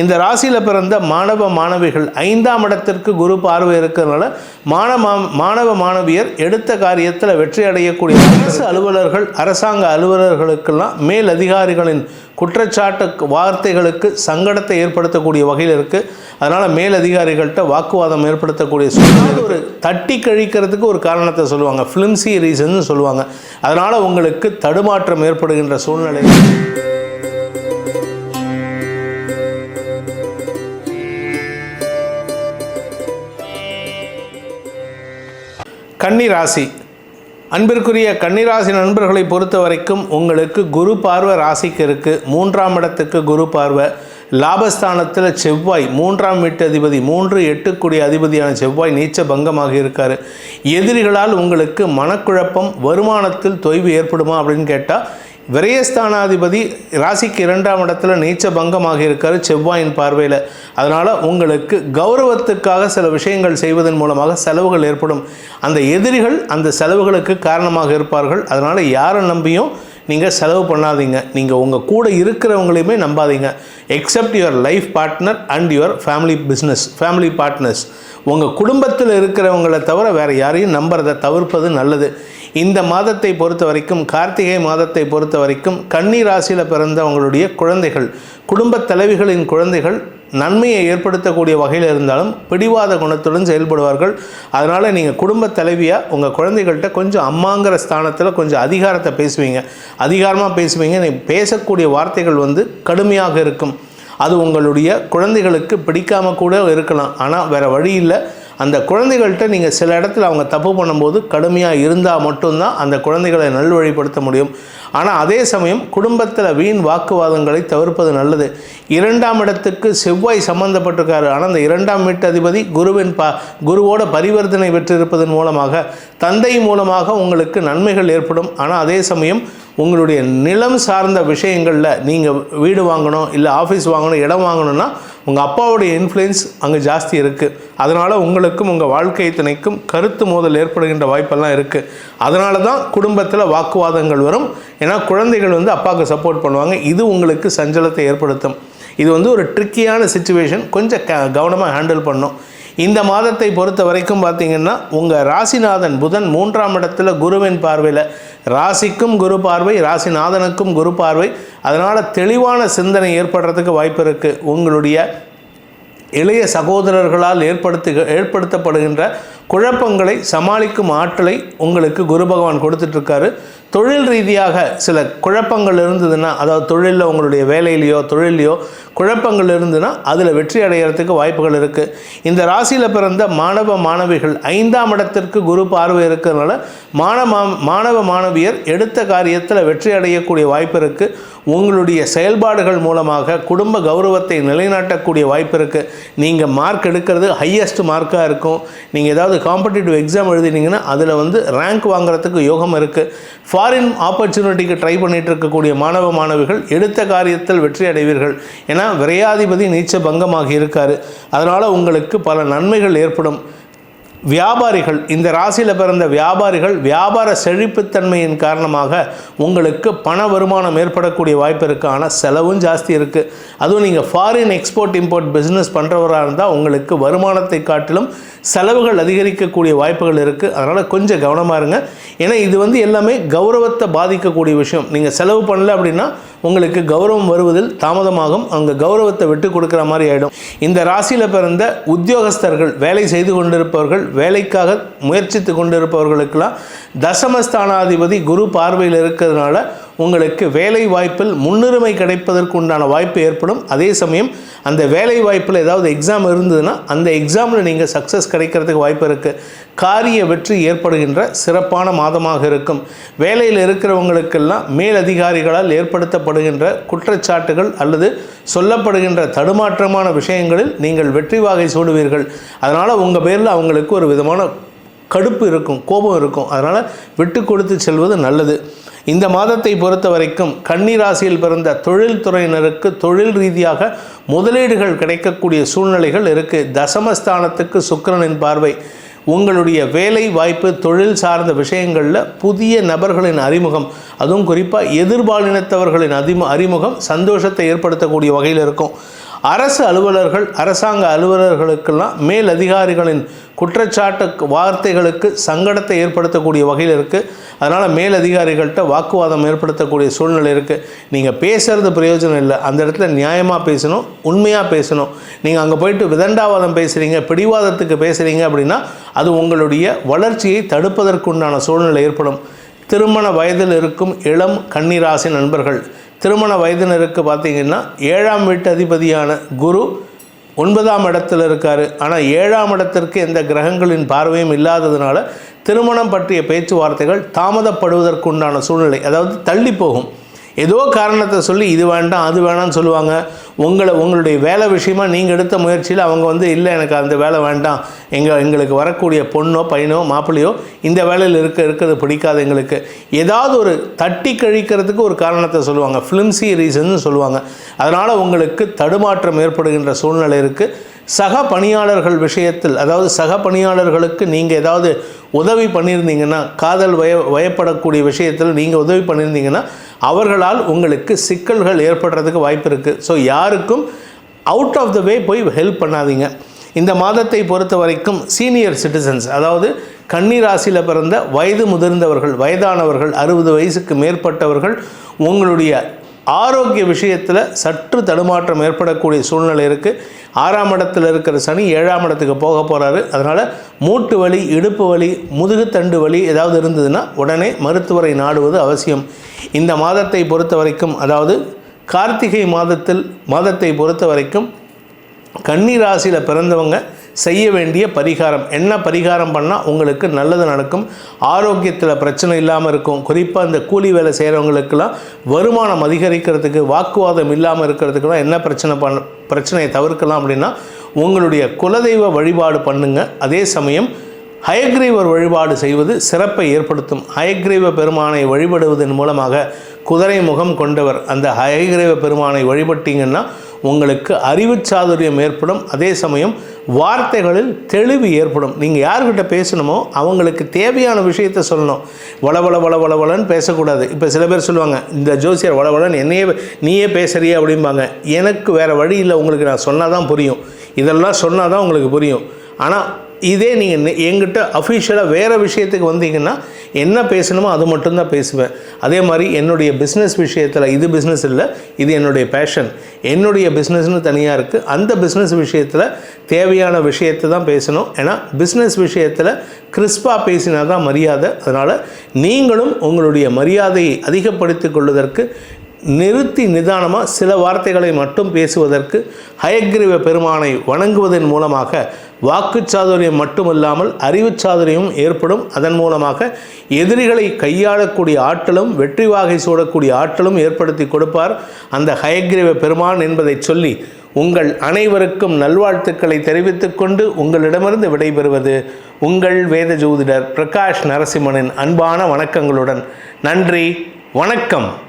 இந்த ராசியில் பிறந்த மாணவ மாணவிகள் ஐந்தாம் இடத்திற்கு குரு பார்வை இருக்கிறதுனால மாணவ மாணவ மாணவியர் எடுத்த காரியத்தில் வெற்றி அடையக்கூடிய அரசு அலுவலர்கள் அரசாங்க அலுவலர்களுக்கெல்லாம் மேல் அதிகாரிகளின் குற்றச்சாட்டு வார்த்தைகளுக்கு சங்கடத்தை ஏற்படுத்தக்கூடிய வகையில் இருக்குது அதனால் மேல் அதிகாரிகள்கிட்ட வாக்குவாதம் ஏற்படுத்தக்கூடிய சூழ்நிலை ஒரு தட்டி கழிக்கிறதுக்கு ஒரு காரணத்தை சொல்லுவாங்க. ஃபிலிம்சி ரீசன் சொல்லுவாங்க. அதனால் உங்களுக்கு தடுமாற்றம் ஏற்படுகின்ற சூழ்நிலை கன்னி ராசி அன்பிற்குரிய கன்னிராசி நண்பர்களை பொறுத்த வரைக்கும் உங்களுக்கு குரு பார்வை ராசிக்கு இருக்குது மூன்றாம் இடத்துக்கு குரு பார்வை. லாபஸ்தானத்தில் செவ்வாய் மூன்றாம் வீட்டு அதிபதி மூன்று எட்டுக்குடிய அதிபதியான செவ்வாய் நீச்ச பங்கமாக இருக்கார். எதிரிகளால் உங்களுக்கு மனக்குழப்பம் வருமானத்தில் தொய்வு ஏற்படுமா அப்படின்னு கேட்டால் விரயஸ்தானாதிபதி ராசிக்கு இரண்டாம் இடத்துல நீச்ச பங்கமாக இருக்கார் செவ்வாயின் பார்வையில். அதனால் உங்களுக்கு கௌரவத்துக்காக சில விஷயங்கள் செய்வதன் மூலமாக செலவுகள் ஏற்படும். அந்த எதிரிகள் அந்த செலவுகளுக்கு காரணமாக இருப்பார்கள். அதனால் யாரை நம்பியும் நீங்கள் செலவு பண்ணாதீங்க. நீங்கள் உங்கள் கூட இருக்கிறவங்களையுமே நம்பாதீங்க. Except your life partner and your family business family partners உங்கள் குடும்பத்தில் இருக்கிறவங்களை தவிர வேறு யாரையும் நம்புறதை தவிர்ப்பது நல்லது. இந்த மாதத்தை பொறுத்த வரைக்கும் கார்த்திகை மாதத்தை பொறுத்த வரைக்கும் கன்னி ராசியில் பிறந்தவங்களுடைய குழந்தைகள் குடும்பத் தலைவிகளின் குழந்தைகள் நன்மையை ஏற்படுத்தக்கூடிய வகையில் இருந்தாலும் பிடிவாத குணத்துடன் செயல்படுவார்கள். அதனால் நீங்கள் குடும்ப தலைவியாக உங்கள் குழந்தைகள்கிட்ட கொஞ்சம் அம்மாங்கிற ஸ்தானத்தில் கொஞ்சம் அதிகாரத்தை பேசுவீங்க. அதிகாரமாக பேசுவீங்க. நீ பேசக்கூடிய வார்த்தைகள் வந்து கடுமையாக இருக்கும். அது உங்களுடைய குழந்தைகளுக்கு பிடிக்காம கூட இருக்கலாம். ஆனால் வேறு வழி இல்லை. அந்த குழந்தைகள்கிட்ட நீங்கள் சில இடத்துல அவங்க தப்பு பண்ணும்போது கடுமையாக இருந்தால் மட்டும்தான் அந்த குழந்தைகளை நல்வழிப்படுத்த முடியும். ஆனால் அதே சமயம் குடும்பத்தில் வீண் வாக்குவாதங்களை தவிர்ப்பது நல்லது. இரண்டாம் இடத்துக்கு செவ்வாய் சம்பந்தப்பட்டிருக்காரு. ஆனால் அந்த இரண்டாம் வீட்டு அதிபதி குருவின் ப குருவோட பரிவர்த்தனை பெற்றிருப்பதன் மூலமாக தந்தை மூலமாக உங்களுக்கு நன்மைகள் ஏற்படும். ஆனால் அதே சமயம் உங்களுடைய நிலம் சார்ந்த விஷயங்களில் நீங்கள் வீடு வாங்கணும் இல்லை ஆஃபீஸ் வாங்கணும் இடம் வாங்கணும்னா உங்கள் அப்பாவுடைய இன்ஃப்ளூயன்ஸ் அங்கே ஜாஸ்தி இருக்குது அதனால் உங்களுக்கும் உங்கள் வாழ்க்கை துணைக்கும் கருத்து மோதல் ஏற்படுகின்ற வாய்ப்பெல்லாம் இருக்குது அதனால தான் குடும்பத்தில் வாக்குவாதங்கள் வரும். ஏன்னா குழந்தைகள் வந்து அப்பாவுக்கு சப்போர்ட் பண்ணுவாங்க. இது உங்களுக்கு சஞ்சலத்தை ஏற்படுத்தும். இது வந்து ஒரு ட்ரிக்கியான சுச்சுவேஷன் கொஞ்சம் க கவனமாக ஹேண்டில் பண்ணும். இந்த மாதத்தை பொறுத்த வரைக்கும் பார்த்திங்கன்னா உங்கள் ராசிநாதன் புதன் மூன்றாம் இடத்துல குருவின் பார்வையில் ராசிக்கும் குரு பார்வை ராசிநாதனுக்கும் குரு பார்வை. அதனால் தெளிவான சிந்தனை ஏற்படுறதுக்கு வாய்ப்பு இருக்குது உங்களுடைய இளைய சகோதரர்களால் ஏற்படுத்து ஏற்படுத்தப்படுகின்ற குழப்பங்களை சமாளிக்கும் ஆற்றலை உங்களுக்கு குரு பகவான் கொடுத்துட்ருக்காரு தொழில் ரீதியாக சில குழப்பங்கள் இருந்ததுன்னா அதாவது தொழிலில் உங்களுடைய வேலையிலையோ தொழிலையோ குழப்பங்கள் இருந்ததுன்னா அதில் வெற்றி அடைகிறதுக்கு வாய்ப்புகள் இருக்குது இந்த ராசியில் பிறந்த மாணவ மாணவிகள் ஐந்தாம் இடத்திற்கு குரு பார்வை இருக்கிறதுனால மாணவ மாணவ மாணவியர் எடுத்த காரியத்தில் வெற்றி அடையக்கூடிய வாய்ப்பு இருக்குது உங்களுடைய செயல்பாடுகள் மூலமாக குடும்ப கௌரவத்தை நிலைநாட்டக்கூடிய வாய்ப்பு இருக்குது நீங்கள் மார்க் எடுக்கிறது ஹையஸ்ட் மார்க்காக இருக்கும். நீங்கள் ஏதாவது காம்படிட்டிவ் எக்ஸாம் எழுதினீங்கன்னா அதில் வந்து ரேங்க் வாங்குறதுக்கு யோகம் இருக்குது ஃபாரின் ஆப்பர்ச்சுனிட்டிக்கு ட்ரை பண்ணிட்டு இருக்கக்கூடிய மாணவ மாணவிகள் எடுத்த காரியத்தில் வெற்றி அடைவீர்கள். ஏன்னா விரையாதிபதி நீச்ச பங்கமாக இருக்கார். அதனால் உங்களுக்கு பல நன்மைகள் ஏற்படும். வியாபாரிகள் இந்த ராசியில் பிறந்த வியாபாரிகள் வியாபார செழிப்புத்தன்மையின் காரணமாக உங்களுக்கு பண வருமானம் ஏற்படக்கூடிய வாய்ப்பு இருக்குது ஆனால் செலவும் ஜாஸ்தி இருக்குது அதுவும் நீங்கள் ஃபாரின் எக்ஸ்போர்ட் இம்போர்ட் பிஸ்னஸ் பண்ணுறவராக இருந்தால் உங்களுக்கு வருமானத்தை காட்டிலும் செலவுகள் அதிகரிக்கக்கூடிய வாய்ப்புகள் இருக்குது அதனால் கொஞ்சம் கவனமாக இருங்க. ஏன்னா இது வந்து எல்லாமே கௌரவத்தை பாதிக்கக்கூடிய விஷயம். நீங்கள் செலவு பண்ணல அப்படின்னா உங்களுக்கு கௌரவம் வருவதில் தாமதமாகும். அங்கே கௌரவத்தை விட்டு கொடுக்குற மாதிரி ஆகிடும் இந்த ராசியில் பிறந்த உத்தியோகஸ்தர்கள் வேலை செய்து கொண்டிருப்பவர்கள் வேலைக்காக முயற்சித்து கொண்டிருப்பவர்களுக்கெல்லாம் தசமஸ்தானாதிபதி குரு பார்வையில் இருக்கிறதுனால உங்களுக்கு வேலை வாய்ப்பில் முன்னுரிமை கிடைப்பதற்கு உண்டான வாய்ப்பு ஏற்படும். அதே சமயம் அந்த வேலை வாய்ப்பில் ஏதாவது எக்ஸாம் இருந்ததுன்னா அந்த எக்ஸாமில் நீங்கள் சக்ஸஸ் கிடைக்கிறதுக்கு வாய்ப்பு இருக்குது காரிய வெற்றி ஏற்படுகின்ற சிறப்பான மாதமாக இருக்கும். வேலையில் இருக்கிறவங்களுக்கெல்லாம் மேலதிகாரிகளால் ஏற்படுத்தப்படுகின்ற குற்றச்சாட்டுகள் அல்லது சொல்லப்படுகின்ற தடுமாற்றமான விஷயங்களில் நீங்கள் வெற்றி வாகை சூடுவீர்கள். அதனால் உங்கள் பேரில் அவங்களுக்கு ஒரு விதமான கடுப்பு இருக்கும் கோபம் இருக்கும். அதனால் விட்டு கொடுத்து செல்வது நல்லது. இந்த மாதத்தை பொறுத்த வரைக்கும் கன்னிராசியில் பிறந்த தொழில்துறையினருக்கு தொழில் ரீதியாக முதலீடுகள் கிடைக்கக்கூடிய சூழ்நிலைகள் இருக்குது தசமஸ்தானத்துக்கு சுக்கரனின் பார்வை. உங்களுடைய வேலை வாய்ப்பு தொழில் சார்ந்த விஷயங்களில் புதிய நபர்களின் அறிமுகம். அதுவும் குறிப்பாக எதிர்பாலினத்தவர்களின் அதிம அறிமுகம் சந்தோஷத்தை ஏற்படுத்தக்கூடிய வகையில் இருக்கும். அரசு அலுவலர்கள் அரசாங்க அலுவலர்களுக்கெல்லாம் மேல் அதிகாரிகளின் குற்றச்சாட்டு வார்த்தைகளுக்கு சங்கடத்தை ஏற்படுத்தக்கூடிய வகையில் இருக்குது அதனால் மேல் அதிகாரிகள்கிட்ட வாக்குவாதம் ஏற்படுத்தக்கூடிய சூழ்நிலை இருக்குது நீங்கள் பேசுகிறது பிரயோஜனம் இல்லை. அந்த இடத்துல நியாயமாக பேசணும் உண்மையாக பேசணும். நீங்கள் அங்கே போயிட்டு விதண்டாவாதம் பேசுகிறீங்க பிடிவாதத்துக்கு பேசுகிறீங்க அப்படின்னா அது உங்களுடைய வளர்ச்சியை தடுப்பதற்குண்டான சூழ்நிலை ஏற்படும். திருமண வயதில் இருக்கும் இளம் கன்னிராசி நண்பர்கள். திருமண வயதினருக்கு பார்த்தீங்கன்னா ஏழாம் வீட்டு அதிபதியான குரு ஒன்பதாம் இடத்துல இருக்கார். ஆனால் ஏழாம் இடத்திற்கு எந்த கிரகங்களின் பார்வையும் இல்லாததுனால திருமணம் பற்றிய பேச்சுவார்த்தைகள் தாமதப்படுவதற்குண்டான சூழ்நிலை. அதாவது தள்ளி போகும். ஏதோ காரணத்தை சொல்லி இது வேண்டாம் அது வேணாம்னு சொல்லுவாங்க. உங்களை உங்களுடைய வேலை விஷயமா நீங்கள் எடுத்த முயற்சியில் அவங்க வந்து இல்லை எனக்கு அந்த வேலை வேண்டாம். எங்கள் எங்களுக்கு வரக்கூடிய பொண்ணோ பையனோ மாப்பிள்ளையோ இந்த வேலையில் இருக்க இருக்கிறது பிடிக்காது எங்களுக்கு. ஏதாவது ஒரு தட்டி கழிக்கிறதுக்கு ஒரு காரணத்தை சொல்லுவாங்க. ஃபிலிம்சி ரீசன் சொல்லுவாங்க. அதனால் உங்களுக்கு தடுமாற்றம் ஏற்படுகின்ற சூழ்நிலை இருக்குது சக பணியாளர்கள் விஷயத்தில் அதாவது சக பணியாளர்களுக்கு நீங்கள் ஏதாவது உதவி பண்ணியிருந்தீங்கன்னா காதல் வய வயப்படக்கூடிய விஷயத்தில் நீங்கள் உதவி பண்ணியிருந்தீங்கன்னா அவர்களால் உங்களுக்கு சிக்கல்கள் ஏற்படுறதுக்கு வாய்ப்பு இருக்குது ஸோ யாருக்கும் அவுட் ஆஃப் த வே போய் ஹெல்ப் பண்ணாதீங்க. இந்த மாதத்தை பொறுத்த வரைக்கும் சீனியர் சிட்டிசன்ஸ் அதாவது கன்னிராசியில் பிறந்த வயது முதிர்ந்தவர்கள் வயதானவர்கள் அறுபது வயசுக்கு மேற்பட்டவர்கள் உங்களுடைய ஆரோக்கிய விஷயத்தில் சற்று தடுமாற்றம் ஏற்படக்கூடிய சூழ்நிலை இருக்குது ஆறாம் இடத்துல இருக்கிற சனி ஏழாம் இடத்துக்கு போக போகிறாரு அதனால் மூட்டு வலி இடுப்பு வலி முதுகுத்தண்டு வலி ஏதாவது இருந்ததுன்னா உடனே மருத்துவரை நாடுவது அவசியம். இந்த மாதத்தை பொறுத்த வரைக்கும் அதாவது கார்த்திகை மாதத்தில் மாதத்தை பொறுத்த வரைக்கும் கன்னி ராசியில் பிறந்தவங்க செய்ய வேண்டிய பரிகாரம். என்ன பரிகாரம் பண்ணால் உங்களுக்கு நல்லது நடக்கும். ஆரோக்கியத்தில் பிரச்சனை இல்லாமல் இருக்கும். குறிப்பாக இந்த கூலி வேலை செய்கிறவங்களுக்கெல்லாம் வருமானம் அதிகரிக்கிறதுக்கு வாக்குவாதம் இல்லாமல் இருக்கிறதுக்கெல்லாம் என்ன பிரச்சனை பண்ண பிரச்சனையை தவிர்க்கலாம் அப்படின்னா உங்களுடைய குலதெய்வ வழிபாடு பண்ணுங்கள் அதே சமயம் ஹயக்ரீவர் வழிபாடு செய்வது சிறப்பை ஏற்படுத்தும். ஹயக்ரீவ பெருமானை வழிபடுவதன் மூலமாக குதிரை முகம் கொண்டவர். அந்த ஹயக்ரீவ பெருமானை வழிபட்டீங்கன்னா உங்களுக்கு அறிவு சாதுரியம் ஏற்படும். அதே சமயம் வார்த்தைகளில் தெளிவு ஏற்படும். நீங்கள் யார்கிட்ட பேசணுமோ அவங்களுக்கு தேவையான விஷயத்த சொல்லணும். வளவள வள வளவளன்னு பேசக்கூடாது. இப்போ சில பேர் சொல்லுவாங்க இந்த ஜோசியர் வளவளன்னு என்னையே நீயே பேசுறியே அப்படிம்பாங்க. எனக்கு வேறு வழி இல்லை உங்களுக்கு நான் சொன்னால் தான் புரியும். இதெல்லாம் சொன்னால் தான் உங்களுக்கு புரியும். ஆனால் இதே நீங்கள் எங்கிட்ட அஃபிஷியலாக வேறு விஷயத்துக்கு வந்தீங்கன்னா என்ன பேசணுமோ அது மட்டும்தான் பேசுவேன். அதே மாதிரி என்னுடைய பிஸ்னஸ் விஷயத்தில் இது பிஸ்னஸ் இல்லை இது என்னுடைய பேஷன் என்னுடைய பிஸ்னஸ்னு தனியாக இருக்குது அந்த பிஸ்னஸ் விஷயத்தில் தேவையான விஷயத்தை தான் பேசணும். ஏன்னா பிஸ்னஸ் விஷயத்தில் கிறிஸ்பாக பேசினா தான் மரியாதை. அதனால் நீங்களும் உங்களுடைய மரியாதையை அதிகப்படுத்திக் கொள்வதற்கு நிறுத்தி நிதானமாக சில வார்த்தைகளை மட்டும் பேசுவதற்கு ஹயக்ரீவ பெருமானை வணங்குவதன் மூலமாக வாக்குச்சாதுரியம் மட்டுமல்லாமல் அறிவுச்சாதுரியம் ஏற்படும். அதன் மூலமாக எதிரிகளை கையாளக்கூடிய ஆற்றலும் வெற்றி வாகை சூடக்கூடிய ஆற்றலும் ஏற்படுத்தி கொடுப்பார். அந்த ஹயக்ரீவ பெருமான் என்பதை சொல்லி உங்கள் அனைவருக்கும் நல்வாழ்த்துக்களை தெரிவித்துக் கொண்டு உங்களிடமிருந்து விடைபெறுவது உங்கள் வேத ஜோதிடர் பிரகாஷ் நரசிம்மனின் அன்பான வணக்கங்களுடன். நன்றி வணக்கம்.